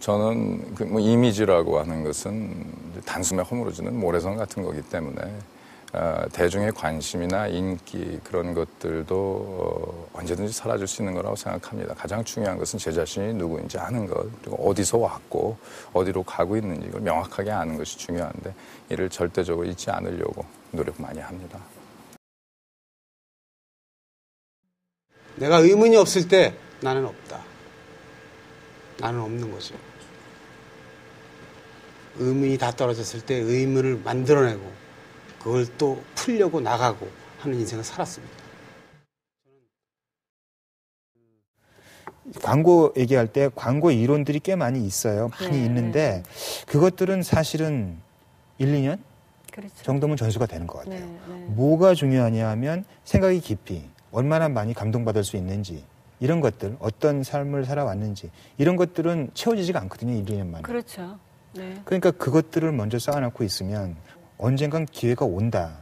저는 그 뭐 이미지라고 하는 것은 단숨에 허물어지는 모래성 같은 거기 때문에 어, 대중의 관심이나 인기 그런 것들도 어, 언제든지 사라질 수 있는 거라고 생각합니다. 가장 중요한 것은 제 자신이 누구인지 아는 것 그리고 어디서 왔고 어디로 가고 있는지 이걸 명확하게 아는 것이 중요한데 이를 절대적으로 잊지 않으려고 노력 많이 합니다. 내가 의문이 없을 때 나는 없다. 나는 없는 거죠. 의문이 다 떨어졌을 때 의문을 만들어내고 그걸 또 풀려고 나가고 하는 인생을 살았습니다. 광고 얘기할 때 광고 이론들이 꽤 많이 있어요. 많이 네, 있는데 그것들은 사실은 1, 2년 그렇죠. 정도면 전수가 되는 것 같아요. 네, 네. 뭐가 중요하냐 하면 생각이 깊이 얼마나 많이 감동받을 수 있는지 이런 것들 어떤 삶을 살아왔는지 이런 것들은 채워지지가 않거든요. 1, 2년 만에. 그렇죠. 네. 그러니까 그것들을 먼저 쌓아놓고 있으면 언젠간 기회가 온다.